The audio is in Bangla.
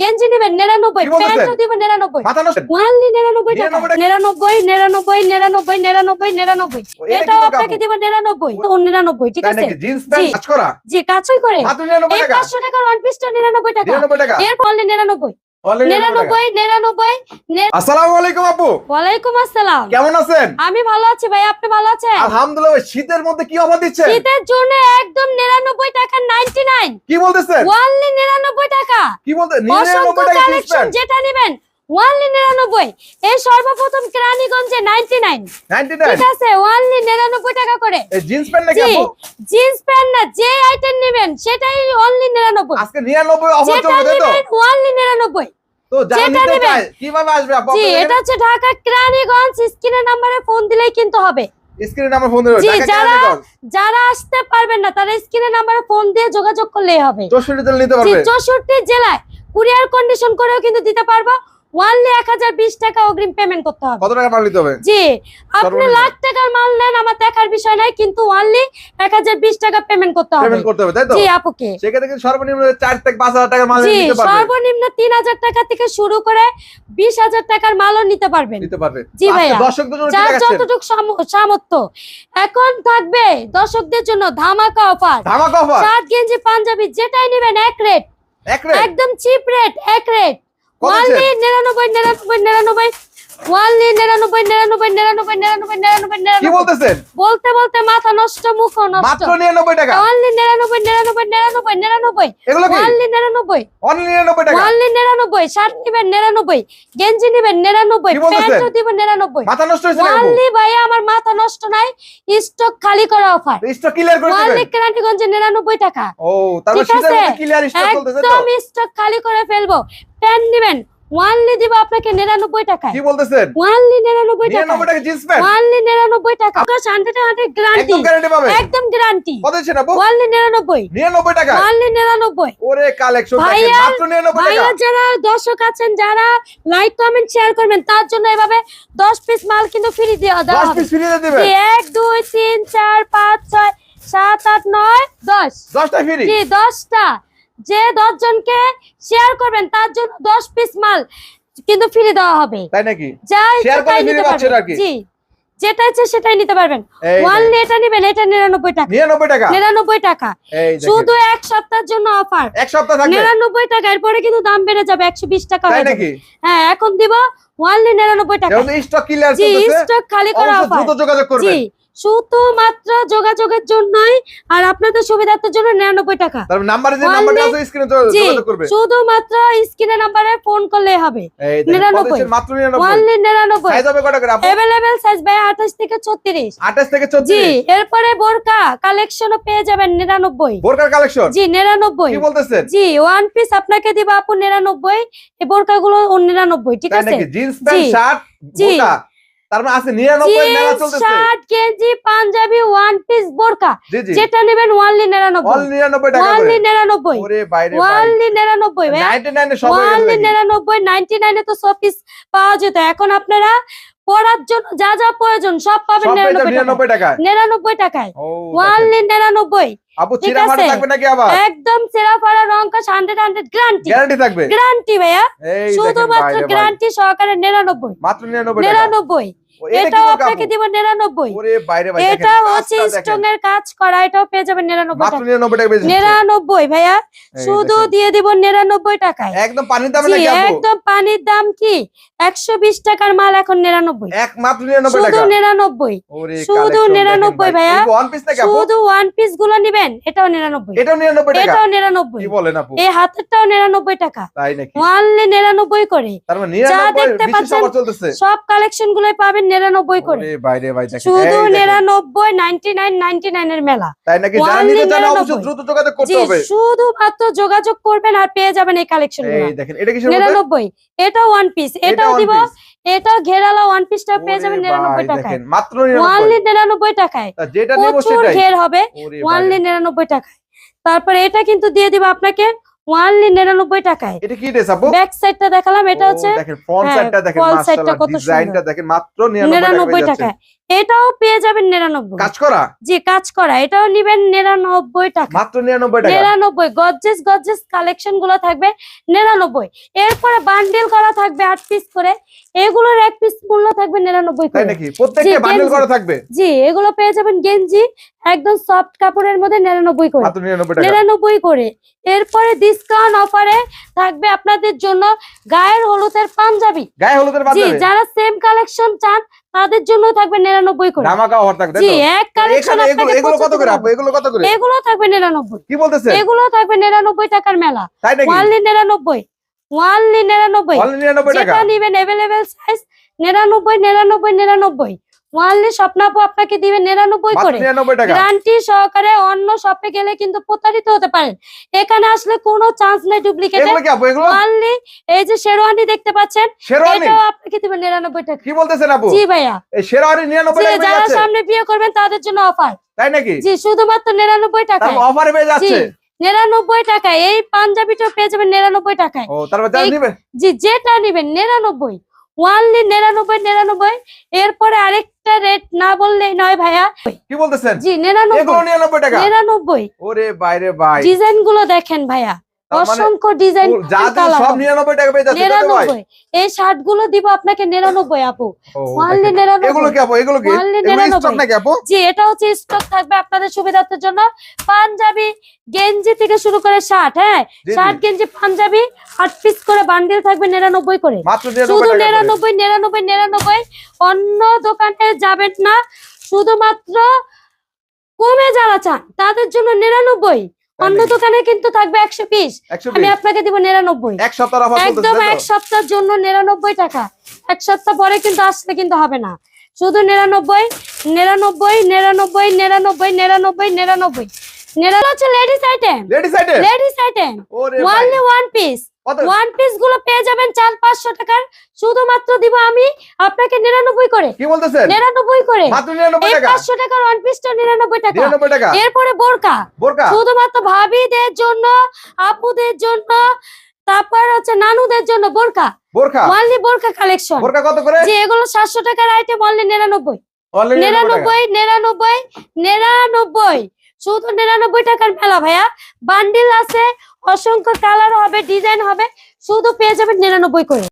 গেঞ্জি নিবেন নিরানব্বই প্যান্টও দিবেন নিরানব্বই। ওয়ানলি নিরানব্বই টাকা 99 টাকা। নিরানব্বই নিরানব্বই নিরানব্বই নিরানব্বই নিরানব্বই। ও, এটা কি এটাও আপনাকে কাপড়? নিরানব্বই নিরানব্বই ঠিক আছে? নাকি? জিন্স প্যান্ট জি। কাজ করা? জি কাজই করে। মাত্র নিরানব্বই এই টাকা। পাঁচশো টাকার ওয়ান পিসটা নিরানব্বই টাকা। এর অনলি নিরানব্বই। অনলি নিরানব্বই টাকা। নিরানব্বই নিরানব্বই নিরা- আসসালামু আলাইকুম আপু। ওয়ালাইকুম আসসালাম। কেমন আছেন? আমি ভালো আছি ভাই আপনি ভালো আছেন? আলহামদুলিল্লাহ শীতের মধ্যে কি অফার দিচ্ছেন? শীতের জন্য একদম নিরানব্বই টাকা নাইনটি নাইন কি বলতেছেন? ওয়ানলি নিরানব্বই টাকা। কি বলতে অসংখ্য নিরানব্বই টাকা কালেকশন যেটা নেবেন ওয়ানলি নিরানব্বই। এই সর্বপ্রথম কেরানীগঞ্জে নাইনটি নাইন নাইনটি নাইন ঠিক আছে ওয়ানলি নিরানব্বই টাকা করে। এই জিন্স প্যান্ট নাকি জি আপু? জিন্স প্যান্ট না যে আইটেম নেবেন সেটাই অনলি নিরানব্বই। আজকে নিরানব্বই অফার যেটা চলবে তাই তো? নেবেন ওয়ানলি নিরানব্বই। তো যারা যেটা নিতে নেবেন। চায় কীভাবে আসবে এটা হচ্ছে ঢাকা কেরানীগঞ্জ স্ক্রিনের নাম্বারে ফোন দিলেই কিন্তু হবে। স্ক্রিনে নাম্বার ফোন দেবে যারা- যারা আসতে পারবেন না তারা নাম্বারে ফোন দিয়ে যোগাযোগ করলেই হবে। চৌষট্টি জেলা নিতে পারবে? চৌষট্টি জেলায় কুরিয়ার কন্ডিশন করেও কিন্তু দিতে পারব। ওয়ানলি এক হাজার বিশ টাকা অগ্রিম পেমেন্ট করতে হবে। কত টাকা মাল নিতে হবে? জি আপনি। লাখ টাকার মাল নেন আমার দেখার বিষয় নাই কিন্তু ওয়ানলি টাকা পেমেন্ট করতে হবে। পেমেন্ট করতে হবে তাই তো? জি আপুকে। সেক্ষেত্রে কিন্তু সর্বনিম্ন থেকে মাল নিতে তিন হাজার টাকা থেকে শুরু করে বিশ হাজার টাকার মালও নিতে পারবেন। নিতে জি ভাইয়া। দর্শকদের জন্য যার যতটুকু সাম- সামর্থ্য এখন থাকবে দর্শকদের জন্য ধামাকা অফার ধামাকা অফার শার্ট গেঞ্জি পাঞ্জাবি যেটাই নেবেন এক রেট একদম চিপ রেট এক রেট কত ওয়ানলি নিরানব্বই নিরানব্বই নিরানব্বই ওয়ানলি নিরানব্বই নিরানব্বই নিরানব্বই নিরানব্বই নিরানব্বই নিরানব্বই বলতেছেন বলতে বলতে মাথা নষ্ট মুখ নষ্ট মাত্র নিরানব্বই টাকা। ওয়ানলি নিরানব্বই নিরানব্বই নিরানব্বই নিরানব্বই। এগুলো কি? ওয়ানলি নিরানব্বই। অনলি নিরানব্বই টাকা। ওয়ানলি নিরানব্বই শার্ট নিবেন নিরানব্বই গেঞ্জি নিবেন নিরানব্বই? প্যান্টও দিবেন নিরানব্বই। মাথা নষ্ট হয়েছে ওয়ানলি ভাইয়া আমার মাথা নষ্ট নাই স্টক খালি করা অফার। স্টক ক্লিয়ার করে ওয়ানলি কেরানীগঞ্জে নিরানব্বই টাকা। ও তারপর ঠিক আছে। ক্লিয়ার স্টক চলতেছে একদম স্টক খালি করে ফেলব। প্যান্ট নিবেন ওয়ানলি দিব আপনাকে নিরানব্বই টাকায়। কি বলতেছেন? ওয়ানলি নিরানব্বই টাকা নিরানব্বই টাকা জিন্স প্যান্ট ওয়ানলি নিরানব্বই টাকা। হান্ড্রেড হান্ড্রেড গ্যারান্টি একদম গ্যারান্টি পাবে একদম গ্যারান্টি কত আপু? ওয়ানলি নিরানব্বই। নিরানব্বই টাকা ওয়ানলি নিরানব্বই। ওরে কালেকশন মাত্র নিরানব্বই টাকা। ভাইয়া যারা দর্শক আছেন যারা লাইক কমেন্ট শেয়ার করবেন তার জন্য এভাবে দশ পিস মাল কিন্তু ফ্রি দেওয়া দশ হবে। পিস ফ্রিতে দিবেন? জি, এক দুই তিন চার পাঁচ ছয় সাত আট নয় দশ। দশটা ফ্রি জি দশটা। যে দশ জনকে শেয়ার করবেন তার জন্য দশ পিস মাল কিন্তু ফ্রি দেওয়া হবে। তাই নাকি? যা Share ইচ্ছা তাই করে free নিতে পারবেন। জি যেটা ইচ্ছে সেটাই নিতে পারবেন। ওয়ানলি এটা নিবেন এটা নিরানব্বই টাকা। নিরানব্বই টাকা? নিরানব্বই টাকা। শুধু এক সপ্তাহের জন্য অফার এক সপ্তাহ থাকবে? নিরানব্বই টাকা এরপরে কিন্তু দাম বেড়ে যাবে একশো বিশ টাকা তাই হয়ে যাবে। নাকি? হ্যাঁ এখন দিব ওয়ানলি নিরানব্বই টাকা। স্টক ক্লিয়ার জি স্টক খালি করা অফার দ্রুত যোগাযোগ জি। করবেন শুধুমাত্র যোগাযোগের জন্যই আর আপনাদের সুবিধার্থের জন্য নিরানব্বই টাকা। তারপর নাম্বারে যে নাম্বারটা আছে স্ক্রিনে জি যোগাযোগ করবে। শুধুমাত্র স্ক্রিনের নাম্বারে ফোন করলেই হবে। নিরানব্বই। মাত্র নিরানব্বই। অ্যাভেলেবেল সাইজ ভাই আঠাশ থেকে ছত্রিশ। আঠাশ থেকে জি এরপরে বোরকা কালেকশনও পেয়ে যাবেন নিরানব্বই। বোরকার কালেকশন জি নিরানব্বই। কি বলতেছেন? জি ওয়ান পিস আপনাকে দিব আপু নিরানব্বই। এই বোরকা গুলো নিরানব্বই ঠিক আছে? Jeans pant. শার্ট জি। মানে আছে নিরানব্বই মেলা চলতেছে। শার্ট গেঞ্জি পাঞ্জাবি ওয়ান পিস বোরকা। যেটা নেবেন টাকা ওরে বাইরে সব তো সব পিস পাওয়া যেত। এখন আপনারা পড়ার জন্য যা যা প্রয়োজন সব পাবেন সব নিরানব্বই টাকায়। নিরানব্বই টাকায়। আপু চিরা। থাকবে নাকি আবার? একদম গ্যারান্টি গ্যারান্টি থাকবে। গ্যারান্টি ভাইয়া। শুধুমাত্র গ্যারান্টি সহকারে মাত্র এটা আপনাকে দিব নিরানব্বই। ওরে বাইরে ভাই এটা হচ্ছে স্ট্রং এর কাজ করা এটাও পেয়ে যাবেন মাত্র টাকা। ভাইয়া। শুধু দিয়ে দিব নিরানব্বই টাকায়। একদম পানির দামে জি নাকি আপু? একদম পানির দাম কি? একশো বিশ টাকার মাল এখন এক মাত্র শুধু টাকা? নিরানব্বই। ওরে শুধু 99 ভাইয়া। নাকি আপু? শুধু ওয়ান পিসগুলো নিবেন এটাও নিরানব্বই। এটাও নিরানব্বই টাকা? এটাও নিরানব্বই। কি বলেন আপু? এই হাতেরটাও টাকা। তাই নাকি? ওয়ানলি নিরানব্বই করে। তার মানে দেখতে পাচ্ছেন, চলতেছে। সব কালেকশন গুলোই পাবেন নিরানব্বই করে। বাইরে শুধু নিরানব্বই নাইনটি নাইন নাইনটি নাইনের মেলা। তাই নাকি? 99 দ্রুত যোগাযোগ করবেন আর পেয়ে যাবেন এই কালেকশন এটা নিরানব্বই। এটাও ওয়ান পিস এটাও দিব। এটাও ঘেরালা ওয়ান পিসটা পেয়ে যাবেন নিরানব্বই টাকায়। মাত্র ওয়ানলি নিরানব্বই টাকায়। প্রচুর ঘের হবে। ওয়ানলি নিরানব্বই টাকায়। তারপরে এটা কিন্তু দিয়ে দিব আপনাকে ওয়ানলি নিরানব্বই টাকায়। এটা কি ড্রেস আপু? ব্যাক সাইডটা দেখালাম এটা হচ্ছে দেখেন ফ্রন্ট হ্যাঁ, সাইডটা দেখেন মাশাআল্লাহ ডিজাইনটা। দেখেন মাত্র 99 নিরানব্বই টাকায়। এটাও পেয়ে যাবেন নিরানব্বই। কাজ করা? জি কাজ করা। এটাও নিবেন নিরানব্বই টাকা। মাত্র নিরানব্বই টাকা? নিরানব্বই। গজ্জেস গজ্জেস কালেকশনগুলো থাকবে নিরানব্বই। এরপরে বান্ডিল করা থাকবে আট পিস করে। এগুলোর এক পিস মূল্য থাকবে নিরানব্বই করে। জি, এগুলো পেয়ে যাবেন গেঞ্জি একদম সফট কাপড়ের মধ্যে নিরানব্বই করে। নিরানব্বই করে। এরপরে ডিসকাউন্ট অফারে থাকবে আপনাদের জন্য গায়ের হলুদের পাঞ্জাবি। গায়ে হলুদের যারা সেম কালেকশন চান তাদের জন্য থাকবে নিরানব্বই করে। ধামাকা অফার থাকবে জি এক কালেকশন এগুলো এগুলো কত করে আপু? এগুলো কত করে? এগুলো থাকবে নিরানব্বই। কি বলতেছে এগুলো থাকবে নিরানব্বই টাকার মেলা। ওয়ানলি নিরানব্বই। ওয়ানলি নিরানব্বই। যেটা নিবেন অ্যাভেলেবেল সাইজ নিরানব্বই নিরানব্বই নিরানব্বই। ওয়ানলি স্বপ্নাপু আপনাকে দিবে নিরানব্বই করে। গ্যারান্টি সহকারে অন্য শপে গেলে কিন্তু প্রতারিত হতে পারেন। এখানে আসলে কোনো চান্স নেই ডুপ্লিকেট ওয়ানলি এই যে শেরওয়ানি দেখতে পাচ্ছেন এটাও আপনাকে দিবে নিরানব্বই টাকা। কি বলতেছেন আপু? জি ভাইয়া। এই শেরওয়ানি নিরানব্বই টাকা যারা সামনে বিয়ে করবেন তাদের জন্য অফার। তাই নাকি? জি শুধুমাত্র নিরানব্বই টাকায়। তারপর অফারে পেয়ে যাচ্ছে? নিরানব্বই টাকায়। এই পাঞ্জাবিটা পেয়ে যাবেন নিরানব্বই টাকায়। ও তারপর জি যেটা নিবেন নিরানব্বই। ওয়ানলি নিরানব্বই নিরানব্বই। এরপরে আরেকটা রেট না বললেই নয় ভাইয়া। কি বলতেছেন? জি নিরানব্বই। নিরানব্বই টাকা? নিরানব্বই। ওরে বাইরে ভাই। ডিজাইনগুলো দেখেন ভাইয়া। অসংখ্য ডিজাইন সব নিরানব্বই টাকা পেয়ে যাচ্ছে তাই তো ভাই। নিরানব্বই। এই শার্টগুলো দিব আপনাকে নিরানব্বই আপু। ও, ওয়ানলি এগুলো নিরানব্বই। কি আপু? এগুলো কি? নিরানব্বই। স্টক নাকি আপু? জি এটা হচ্ছে স্টক থাকবে আপনাদের সুবিধার্থের জন্য। পাঞ্জাবি গেঞ্জি থেকে শুরু করে শার্ট হ্যাঁ। শার্ট গেঞ্জি পাঞ্জাবি আট পিস করে বান্ডিল থাকবে নিরানব্বই করে। শুধু নিরানব্বই টাকা করে। নিরানব্বই নিরানব্বই নিরানব্বই। অন্য দোকানে যাবেন না। শুধুমাত্র কমে যারা চান তাদের জন্য নিরানব্বই। অন্য দোকানে কিন্তু থাকবে একশো পিস আমি আপনাকে দিব নিরানব্বই। একদম এক সপ্তাহের জন্য নিরানব্বই টাকা। এক সপ্তাহ পরে কিন্তু আসলে কিন্তু হবে না। শুধু নিরানব্বই নিরানব্বই নিরানব্বই নিরানব্বই নিরানব্বই নিরানব্বই। নিরানব্বই হচ্ছে ladies item ladies item ladies item only one piece one পিসগুলো পেয়ে যাবেন চার পাঁচশো টাকার। শুধুমাত্র দিব আমি আপনাকে নিরানব্বই করে। কি বলতেছেন? নিরানব্বই করে। এই পাঁচশো টাকার ওয়ান পিসটা নিরানব্বই টাকা। এরপরে বোরকা। শুধুমাত্র ভাবিদের জন্য আপুদের জন্য তারপর হচ্ছে নানুদের জন্য বোরকা। বোরকা? অনলি বোরকা কালেকশন বোরকা কত করে? যে এগুলো 700 টাকার আইটেম অনলি 99 99 99 99 শুধু নিরানব্বই টাকার মেলা, ভাইয়া। বান্ডিল আছে, অসংখ্য কালার হবে ডিজাইন হবে, শুধু পেয়ে যাবেন নিরানব্বই করে।